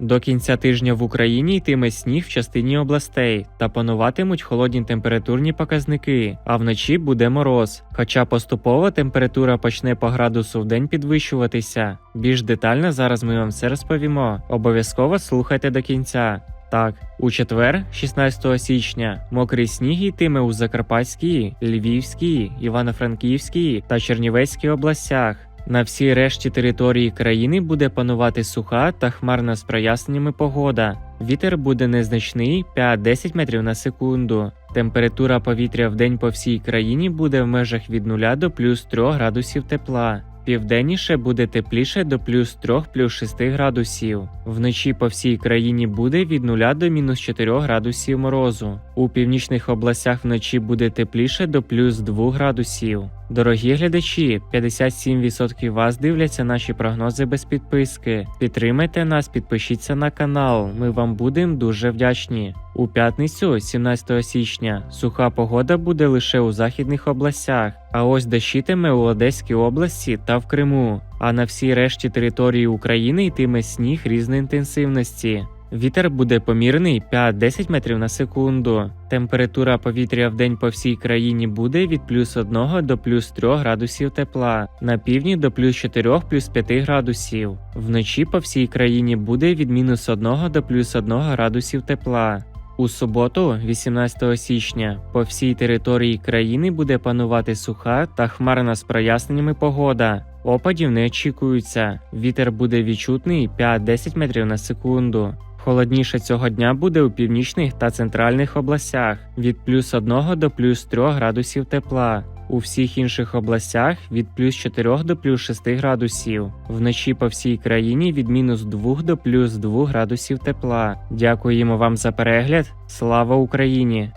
До кінця тижня в Україні йтиме сніг в частині областей та пануватимуть холодні температурні показники, а вночі буде мороз. Хоча поступово температура почне по градусу в день підвищуватися. Більш детально зараз ми вам все розповімо. Обов'язково слухайте до кінця. Так, у четвер, 16 січня, мокрий сніг йтиме у Закарпатській, Львівській, Івано-Франківській та Чернівецькій областях. На всій решті території країни буде панувати суха та хмарна з проясненнями погода. Вітер буде незначний 5-10 метрів на секунду. Температура повітря в день по всій країні буде в межах від 0 до плюс 3 градусів тепла. Південніше буде тепліше до плюс 3 плюс 6 градусів. Вночі по всій країні буде від 0 до мінус 4 градусів морозу. У північних областях вночі буде тепліше до плюс 2 градусів. Дорогі глядачі, 57% вас дивляться наші прогнози без підписки. Підтримайте нас, підпишіться на канал. Ми вам будемо дуже вдячні. У п'ятницю, 17 січня, суха погода буде лише у західних областях, а ось дощитиме у Одеській області та в Криму. А на всій решті території України йтиме сніг різної інтенсивності. Вітер буде помірний 5-10 метрів на секунду. Температура повітря в день по всій країні буде від плюс 1 до плюс 3 градусів тепла, на півдні до плюс 4 плюс 5 градусів. Вночі по всій країні буде від мінус 1 до плюс 1 градусів тепла. У суботу, 18 січня, по всій території країни буде панувати суха та хмарна з проясненнями погода. Опадів не очікується. Вітер буде відчутний 5-10 метрів на секунду. Холодніше цього дня буде у північних та центральних областях від плюс 1 до плюс 3 градусів тепла. У всіх інших областях від плюс 4 до плюс 6 градусів. Вночі по всій країні від мінус 2 до плюс 2 градусів тепла. Дякуємо вам за перегляд. Слава Україні!